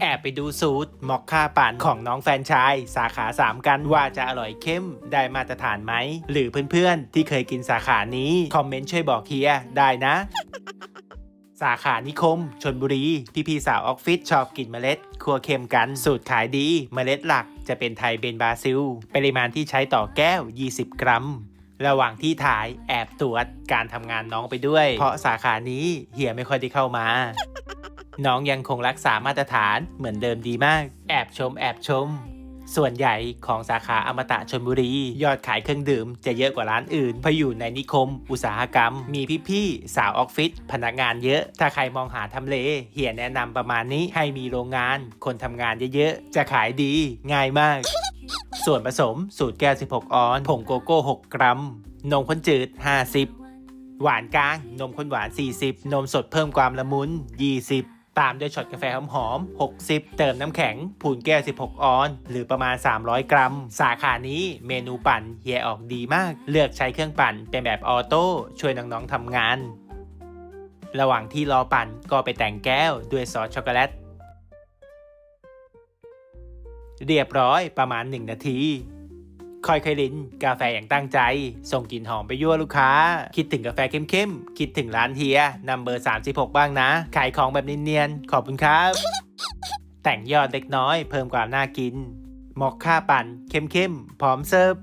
แอบไปดูสูตรมอคค่าปั่นของน้องแฟนชาย สาขา 3 กันว่าจะอร่อยเข้มได้มาตรฐานไหม หรือเพื่อนๆ ที่เคยกินสาขานี้ คอมเมนต์ช่วยบอกเฮียได้นะ สาขานิคม ชนบุรี พี่พี่สาวออฟฟิศชอบกินเมล็ด ครัวเค็มกันสูตรขายดี เมล็ดหลักจะเป็นไทยเบนบาซิล ปริมาณที่ใช้ต่อแก้ว 20 กรัมระหว่างที่ถ่ายแอบตรวจการทำงานน้องไปด้วย เพราะสาขานี้เฮียไม่ค่อยได้เข้ามา น้องยังคงรักษามาตรฐานเหมือนเดิมดีมาก แอบชมแอบชม ส่วนใหญ่ของสาขาอมตะชนบุรี ยอดขายเครื่องดื่มจะเยอะกว่าร้านอื่นเพราะอยู่ในนิคม อุตสาหกรรม มีพี่ๆ สาวออฟฟิศพนักงานเยอะ ถ้าใครมองหาทำเล เฮียแนะนำประมาณนี้ให้มีโรงงาน คนทำงานเยอะๆ จะขายดีง่ายมาก ส่วนผสมสูตรแก้ว 16 ออนผงโกโก้ 6 กรัม นมข้นจืด 50 หวานกลาง นมข้นหวาน 40 นมสดเพิ่มความละมุน 20 ตามด้วยช็อตกาแฟหอมๆ 60 เติมน้ำแข็งผูนแก้ว 16 ออน หรือประมาณ 300 กรัม สาขานี้เมนูปั่นเฮียออกดีมาก เลือกใช้เครื่องปั่นเป็นแบบออโต้ช่วยน้องๆทำงาน ระหว่างที่รอปั่นก็ไปแต่งแก้วด้วยซอสช็อกโกแลต เรียบร้อยประมาณ 1 นาที คอยเคยลิ้น กาแฟอย่างตั้งใจ ส่งกลิ่นหอมไปยั่วลูกค้า คิดถึงกาแฟเข้มๆ คิดถึงร้านเฮียนัมเบอร์ 36 บ้างนะ ขายของแบบเนียนๆ ขอบคุณครับ แต่งยอดเล็กน้อยเพิ่มความน่ากินมอคค่าปั่นเข้มๆ พร้อมเสิร์ฟ